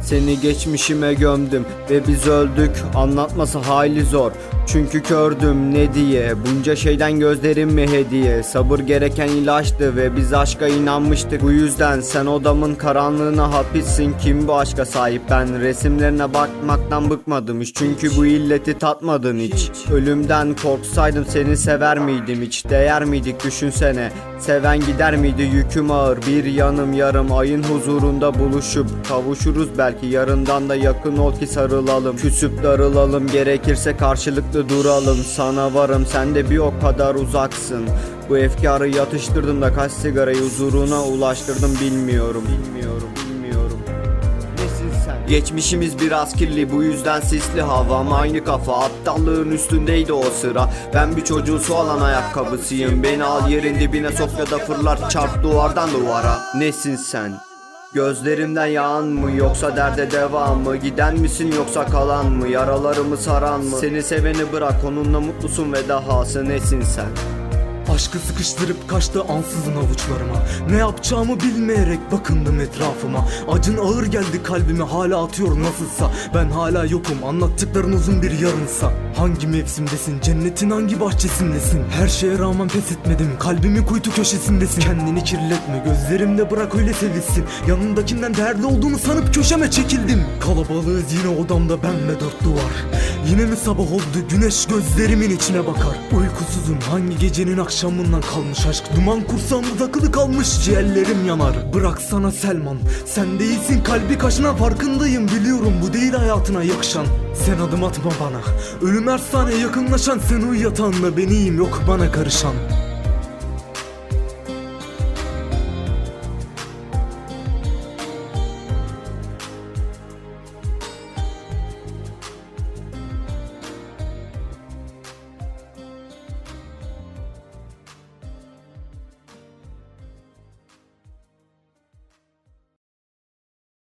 Seni geçmişime gömdüm ve biz öldük. Anlatması hayli zor Çünkü kördüm ne diye? Bunca şeyden gözlerim mi hediye? Sabır gereken ilaçtı ve biz aşka inanmıştık. Bu yüzden sen odamın karanlığına hapissin Kim bu aşka sahip? Ben resimlerine bakmaktan bıkmadım hiç. Çünkü bu illeti tatmadın hiç. Ölümden korksaydım seni sever miydim hiç? Değer miydik düşünsene. Seven gider miydi? Yüküm ağır. Bir yanım yarım. Ayın huzurunda buluşup Kavuşuruz belki. Yarından da yakın ol ki sarılalım. Küsüp darılalım. Gerekirse karşılıklı duralım Sana varım sen de bir o kadar uzaksın. Bu efkarı yatıştırdım da kaç sigarayı huzuruna ulaştırdım bilmiyorum. Bilmiyorum bilmiyorum. Nesin sen? Geçmişimiz biraz kirli bu yüzden sisli havam aynı kafa aptallığın üstündeydi o sıra. Ben bir çocuğu su alan ayakkabısıyım. Beni al yerin dibine sok ya da fırlar çarp duvardan duvara. Nesin sen? Gözlerimden yağan mı yoksa derde devam mı? Giden misin yoksa kalan mı? Yaralarımı saran mı? Seni seveni bırak onunla mutlusun ve dahası nesin sen Aşkı sıkıştırıp kaçtı ansızın avuçlarıma. Ne yapacağımı bilmeyerek bakındım etrafıma. Acın ağır geldi kalbime hala atıyor nasılsa. Ben hala yokum anlattıkların uzun bir yarınsa. Hangi mevsimdesin cennetin hangi bahçesindesin? Her şeye rağmen pes etmedim kalbimin kuytu köşesindesin. Kendini kirletme gözlerimde bırak öyle sevilsin. Yanındakinden değerli olduğunu sanıp köşeme çekildim. Kalabalığız yine odamda ben ve dört duvar. Yine mi sabah oldu güneş gözlerimin içine bakar. Uykusuzum hangi gecenin akşamından kalmış aşk. Duman kursağımda takılı kalmış ciğerlerim yanar. Bıraksana Selman sen değilsin kalbi kaşına farkındayım biliyorum bu değil hayatına yakışan. Sen adım atma bana ölüm her saniye yakınlaşan Sen uyu yatağında beniyim yok bana karışan